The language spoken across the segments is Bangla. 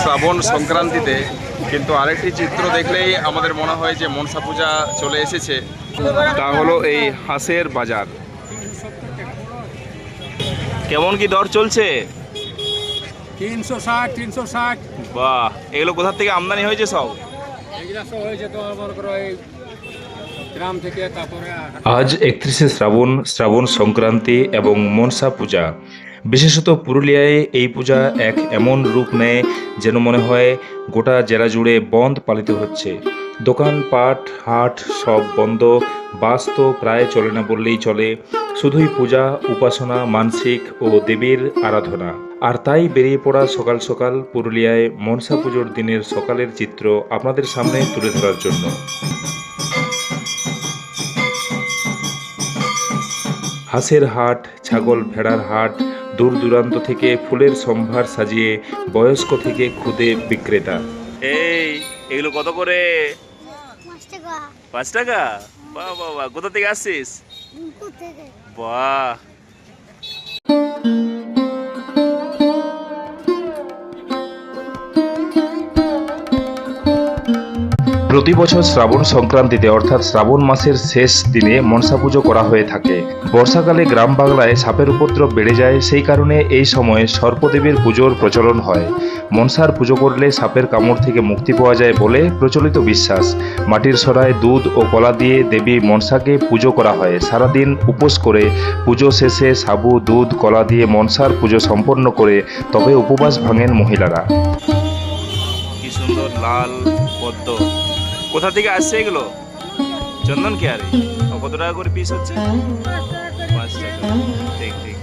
শ্রাবণ সংক্রান্তিতে কিন্তু আরেকটি চিত্র দেখলেই আমাদের মনে হয় যে মনসা পূজা চলে এসেছে। তা হলো এই হাঁসের বাজার। কেমন কি দর চলছে? তিনশো ষাট তিনশো ষাট। বাহ এগুলো কোথা থেকে আমদানি হয়েছে সব? হয়েছে মনে করো এই আজ একত্রিশে শ্রাবণ শ্রাবণ সংক্রান্তি এবং মনসা পূজা। বিশেষত পুরুলিয়ায় এই পূজা এক এমন রূপ নেয় যেন মনে হয় গোটা জেলা জুড়ে বন্ধ পালিত হচ্ছে। দোকানপাট হাট সব বন্ধ, বাস তো প্রায় চলে না বললেই চলে। শুধুই পূজা, উপাসনা, মানসিক ও দেবীর আরাধনা। আর তাই বেরিয়ে পড়া সকাল সকাল পুরুলিয়ায় মনসা পুজোর দিনের সকালের চিত্র আপনাদের সামনে তুলে ধরার জন্য। হাঁসের হাট, ছাগল, ভেড়ার হাট দূর দূরান্ত থেকে ফুলের সম্ভার সাজিয়ে বয়স্ক থেকে খুদে বিক্রেতা। এই এগুলো কত করে? পাঁচ টাকা। বা বা বাহ বাহ বাহ। কোথা থেকে আসছিস? বাহ প্রতি বছর শ্রাবণ সংক্রান্তিতে, অর্থাৎ শ্রাবণ মাসের শেষ দিনে মনসা পুজো করা হয়ে থাকে। বর্ষাকালে গ্রাম বাংলায় সাপের উপদ্রব বেড়ে যায়, সেই কারণে এই সময়ে সর্পদেবীর পুজোর প্রচলন হয়। মনসার পুজো করলে সাপের কামড় থেকে মুক্তি পাওয়া যায় বলে প্রচলিত বিশ্বাস। মাটির সরায় দুধ ও কলা দিয়ে দেবী মনসাকে পুজো করা হয়। সারাদিন উপোস করে পুজো শেষে সাবু, দুধ, কলা দিয়ে মনসার পুজো সম্পন্ন করে তবে উপবাস ভাঙেন মহিলারা। কি সুন্দর লাল পদ্ম। কোথা থেকে আসছে এগুলো? চন্দন কে আরে কত টাকা করে পিস হচ্ছে? পাঁচ টাকা। ঠিক ঠিক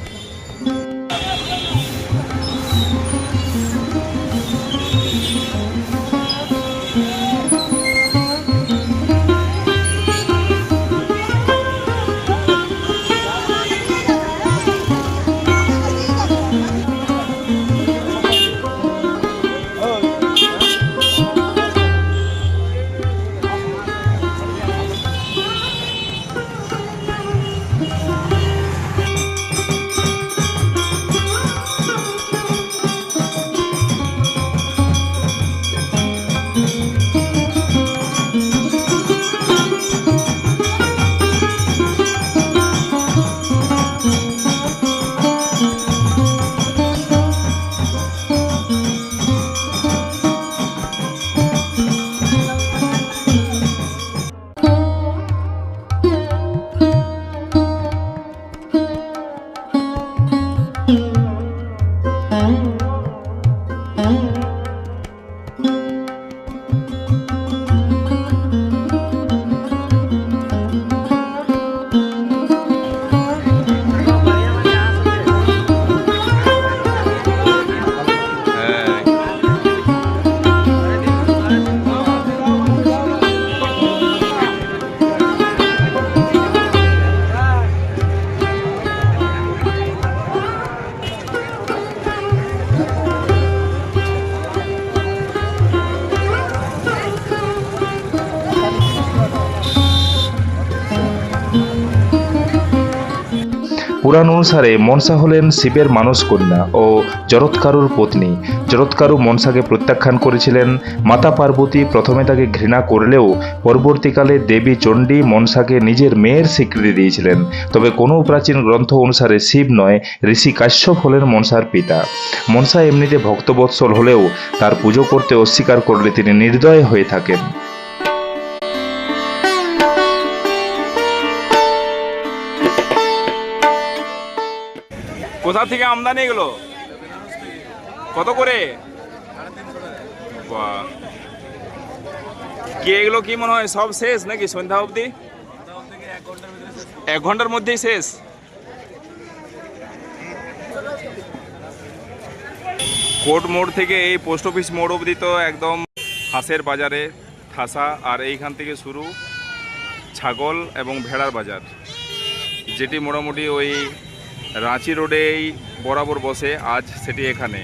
পুরাণ অনুসারে মনসা হলেন শিবের মানস কন্যা ও জরৎকারুর পত্নী। জরৎকারু মনসাকে প্রত্যাখ্যান করেছিলেন। মাতা পার্বতী প্রথমে তাকে ঘৃণা করলেও পরবর্তীকালে দেবী চণ্ডী মনসাকে নিজের মেয়ের স্বীকৃতি দিয়েছিলেন। তবে কোনো প্রাচীন গ্রন্থ অনুসারে শিব নয়, ঋষি কাশ্যপ হলেন মনসার পিতা। মনসা এমনিতে ভক্তবৎসল হলেও তার পুজো করতে অস্বীকার করলে তিনি নির্দয় হয়ে থাকেন। কোথা থেকে আমদানি এগুলো? কত করে? কি এগুলো কি মনে হয় সব শেষ নাকি সন্ধ্যা অবধি? এক ঘণ্টার মধ্যেই শেষ? কোর্ট মোড় থেকে এই পোস্ট অফিস মোড় অবধি তো একদম হাঁসের বাজারে ঠাসা, আর এইখান থেকে শুরু ছাগল এবং ভেড়ার বাজার, যেটি মোটামুটি ওই রাঁচি রোডেই বরাবর বসে আজ সেটি এখানে।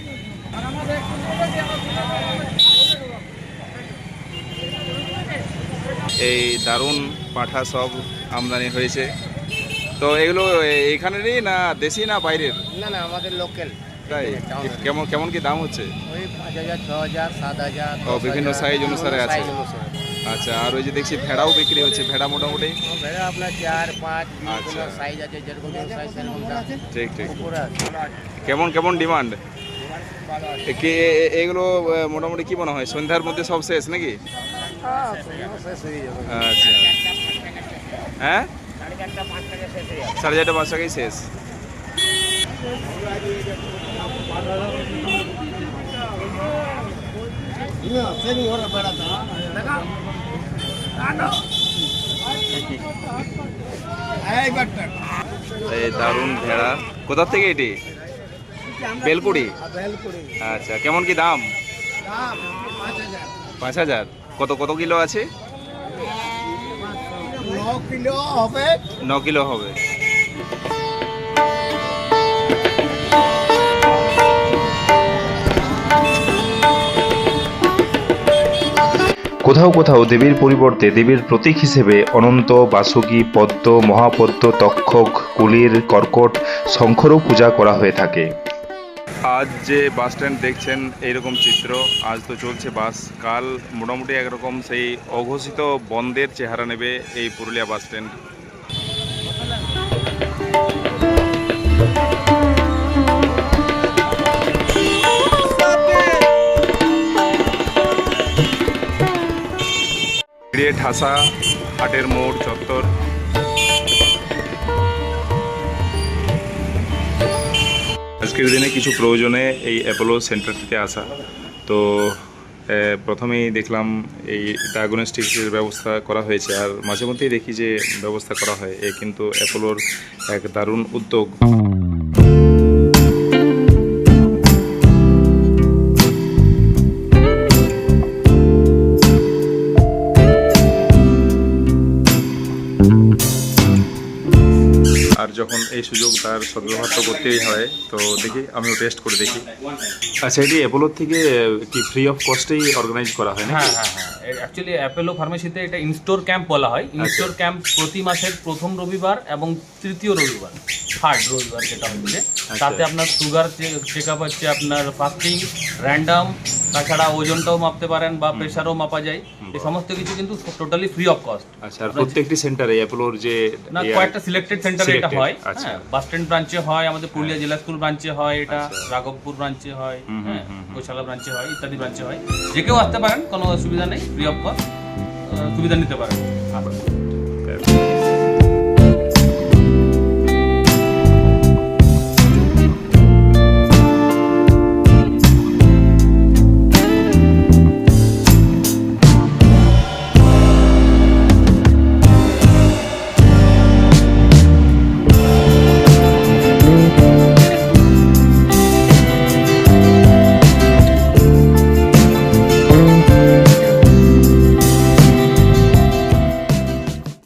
এই দারুণ পাঠা সব আমদানি হয়েছে। তো এগুলো এইখানেরই না দেশি না বাইরের? না না আমাদের লোকাল তাই? কেমন কেমন কি দাম হচ্ছে? ওই পাঁচ হাজার ছ হাজার সাত হাজার বিভিন্ন সাইজ অনুসারে আছে। আচ্ছা আর ওই যে দেখছি ভেড়াও বিক্রি হচ্ছে ভেড়া মোটামুটি? ভেড়া আপনার চার পাঁচ আচ্ছা। সাইজ আছে যেরকম সাইজ সেরকম ঠিক ঠিক। কেমন কেমন ডিমান্ড কি এগুলো মোটামুটি কি মনে হয় সন্ধ্যার মধ্যে সব শেষ নাকি? হ্যাঁ, আচ্ছা। হ্যাঁ? সাড়ে চারটে পাঁচ টাকাই শেষ। এই দারুণ ভেড়া। কোথা থেকে এটি? বেলকুড়ি আচ্ছা কেমন কি দাম? পাঁচ হাজার। কত কত কিলো আছে? ন কিলো হবে। কোথাও কোথাও দেবীর পরিবর্তে দেবীর প্রতীক হিসেবে অনন্ত, বাসুকী, পদ্ম, মহাপদ্ম, তক্ষক, কুলির, কর্কট, শঙ্খরও পূজা করা হয়ে থাকে। আজ যে বাস স্ট্যান্ড দেখছেন, এইরকম চিত্র। আজ তো চলছে বাস। কাল মোটামুটি একরকম সেই অঘোষিত বন্ধের চেহারা নেবে এই পুরুলিয়া বাস স্ট্যান্ড। ঘিরে ঠাসা, হাটের মোড়, চত্বর। আজকের দিনে কিছু প্রয়োজনে এই অ্যাপোলো সেন্টারটিতে আসা। তো প্রথমেই দেখলাম এই ডায়াগনস্টিক্সের ব্যবস্থা করা হয়েছে, আর মাঝে মধ্যেই দেখি যে ব্যবস্থা করা হয়, এ কিন্তু অ্যাপোলোর এক দারুণ উদ্যোগ। যখন এই সুযোগ তার সদ্ব্যবহার তো করতেই হয় তো দেখি আমিও টেস্ট করে দেখি। আচ্ছা এটি অ্যাপোলোর থেকে কি ফ্রি অফ কস্টেই অর্গানাইজ করা হয় হ্যাঁ হ্যাঁ হ্যাঁ। অ্যাকচুয়ালি অ্যাপেলো ফার্মেসিতে এটা ইনস্টোর ক্যাম্প বলা হয়। ইনস্টোর ক্যাম্প প্রতি মাসের প্রথম রবিবার এবং তৃতীয় রবিবার থার্ড রবিবার যেটা হচ্ছে তাতে আপনার সুগার চেক আপ হচ্ছে আপনার ফাস্টিং র্যান্ডাম তাছাড়া ওজনটাও মাপতে পারেন বা প্রেশারও মাপা যায়। এই সমস্ত কিছু কিন্তু টোটালি ফ্রি অফ কস্ট আচ্ছা আর প্রত্যেকটি সেন্টারে অ্যাপোলোর যে না কয়েকটা সিলেক্টেড সেন্টারে এটা হয়। আচ্ছা। হ্যাঁ বাস স্ট্যান্ড ব্রাঞ্চে হয় আমাদের পুরুলিয়া জেলা স্কুল ব্রাঞ্চে হয় এটা রাঘবপুর ব্রাঞ্চে হয় হ্যাঁ হুম। ব্রাঞ্চে হয় ইত্যাদি ব্রাঞ্চে হয়। যে কেউ আসতে পারেন কোনো অসুবিধা নেই ফ্রি অফ কস্ট সুবিধা নিতে পারেন। আচ্ছা।